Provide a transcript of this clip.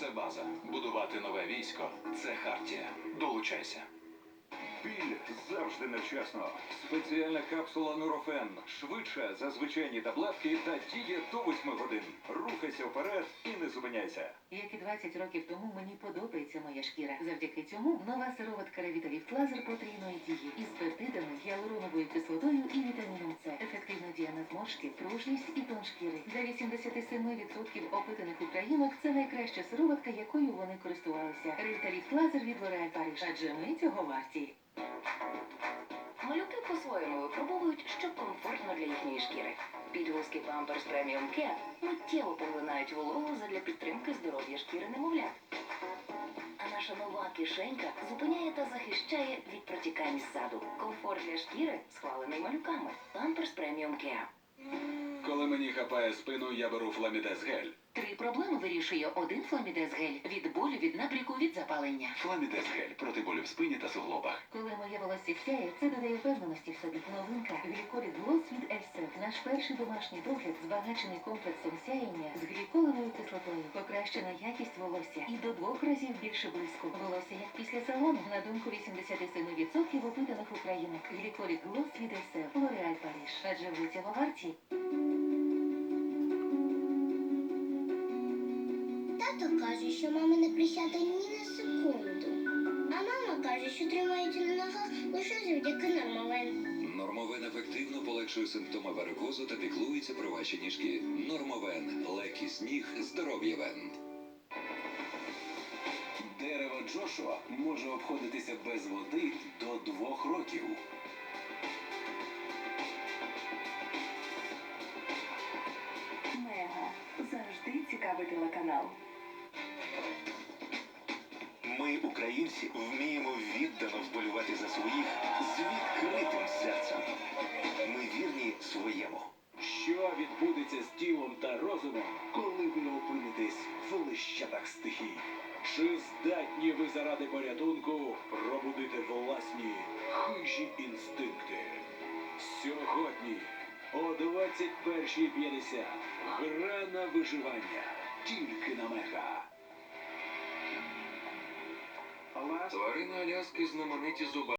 це база. Будувати нове військо це хартія. Долучайся. Біль завжди невчасно. Спеціальна капсула Нурофен. Швидше за звичайні таблетки та діє до 8 годин. Рухайся вперед і не зупиняйся. Як і 20 років тому мені подобається моя шкіра. Завдяки цьому нова сироватка Ревіталіфт Лазер потрійної дії із пептидами, гіалуроновою кислотою і вітаміном С. Ефективно зморшки, пружність і тон шкіри. Для 87% опитаних українок це найкраща сироватка, якою вони користувалися. Ревіталіфт Лазер від L'Oréal Paris. Адже ми цього варті. Малюки по-своєму випробовують, що комфортно для їхньої шкіри. Підгузки Pampers Premium Care миттєво поглинають вологу задля підтримки здоров'я шкіри немовлят. А наша нова кишенька зупиняє та захищає від протікань ззаду. Комфорт для шкіри схвалений малюками. Pampers Premium Care. Коли мені хапає спину, я беру фламідез гель. Три проблеми вирішує один фламідез гель від болю, від набріку, від запалення. Фламідез гель проти болю в спині та суглобах. Коли моє волосся сяє, це додає впевненості в собі. Новинка гліколіт Глос від Ельсев. Наш перший домашній догляд збагачений комплексом сяєння з гліколевою кислотою. Покращена якість волосся і до двох разів більше блиску. Волосся як після салону, на думку 87% опитаних українок. Гліколіт Глос від Ельсев. Париж. Адже ви цього варті. Тато каже, що мама не присяде ні на секунду. А мама каже, що тримається на ногах лише завдяки нормален. Нормовен ефективно полегшує симптоми варикозу та піклується про ваші ніжки. Нормовен легкість ніг, здоров'я вен. Дерево Джошуа може обходитися без води до двох років. Завжди телеканал. Ми, українці, вміємо віддано вболювати за своїх з відкритим серцем. Ми вірні своєму. Що відбудеться з тілом та розумом, коли ви опинитесь в лищатах стихій? Чи здатні ви заради порятунку пробудити власні хижі інстинкти? Сьогодні о 21.50 гра на виживання тільки на меха. Тварини Аляски знамениті зуба.